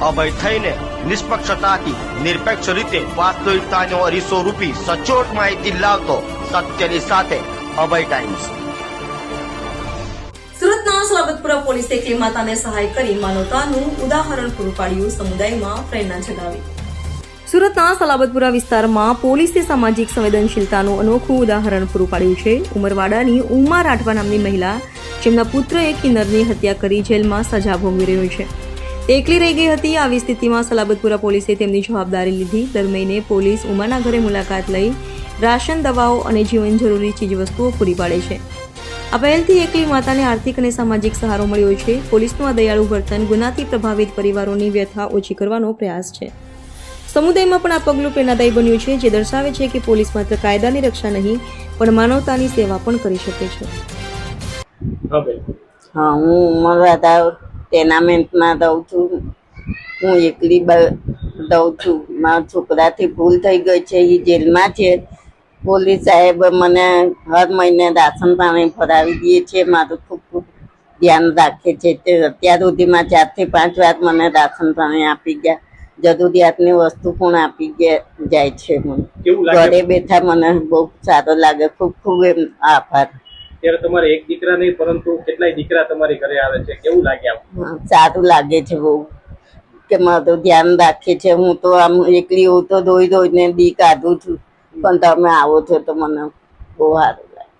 અભય થઈને નિષ્પક્ષતાથી નિરપેક્ષ રીતે વાસ્તવિકતાનો અરીસો રૂપી સચોટ માહિતી લાવતો સત્યની સાથે અભય ટાઈમ્સ સુરતના સલાબતપુરા પોલીસે કે માતાને સહાય કરી માનવતાનું ઉદાહરણ પૂરું પાડ્યું સમુદાયમાં પ્રેરણા જગાવી. સુરતના સલાબતપુરા વિસ્તારમાં પોલીસે સામાજિક સંવેદનશીલતાનું અનોખું ઉદાહરણ પૂરું પાડ્યું છે. ઉમરવાડાની ઉમા રાઠવા નામની મહિલા, જેમના પુત્ર એક કિન્નરની હત્યા કરી જેલમાં સજા ભોગવી રહ્યો છે. એકલી રહી ગઈ હતી. આવી સ્થિતિમાં સલાબતપુરા પોલીસે તેમની જવાબદારી લીધી. દર મહિને પોલીસ ઉમાના ઘરે મુલાકાત લઈ રાશન દવાઓ અને જીવન જરૂરી ચીજવસ્તુઓ પૂરી પાડે છે. આ પહેલથી એકલી માતાને આર્થિક અને સામાજિક સહારો મળ્યો છે. પોલીસનું આ દયાળુ વર્તન ગુનાથી પ્રભાવિત પરિવારોની વ્યથા ઓછી કરવાનો પ્રયાસ છે. સમુદાયમાં પણ આ પગલું પ્રેરણાદાયી બન્યું છે જે દર્શાવે છે કે પોલીસ માત્ર કાયદાની રક્ષા નહીં પણ માનવતાની સેવા પણ કરી શકે છે. હા હું ઉમરવાડા ટેનામેન્ટમાં રહું છું. હું એકલી બ- દઉં છું. મારા છોકરાથી ભૂલ થઈ ગઈ છે એ જેલમાં છે. પોલીસ સાહેબ મને હર મહિને રાશન પાણી ભરાવી દે છે. મારું ખૂબ ખૂબ ધ્યાન રાખે છે તે અત્યાર સુધીમાં ચારથી પાંચ વાર મને રાશન પાણી આપી ગયા. જરૂરિયાતની વસ્તુ પણ આપી ગયા જાય છે. મને ઘરે બેઠા મને બહુ સારો લાગે ખૂબ ખૂબ એમ આભાર. ત્યારે તમારે એક દીકરા નહીં, પરંતુ કેટલાય દીકરા તમારી ઘરે આવે છે? કેવું લાગે સારું લાગે છે બહુ. કે મારું ધ્યાન રાખે છે. હું તો આમ એકલી હું તો ધોઈ ધોઈને બી કાઢું છું. પણ તમે આવો છો તો મને બહુ સારું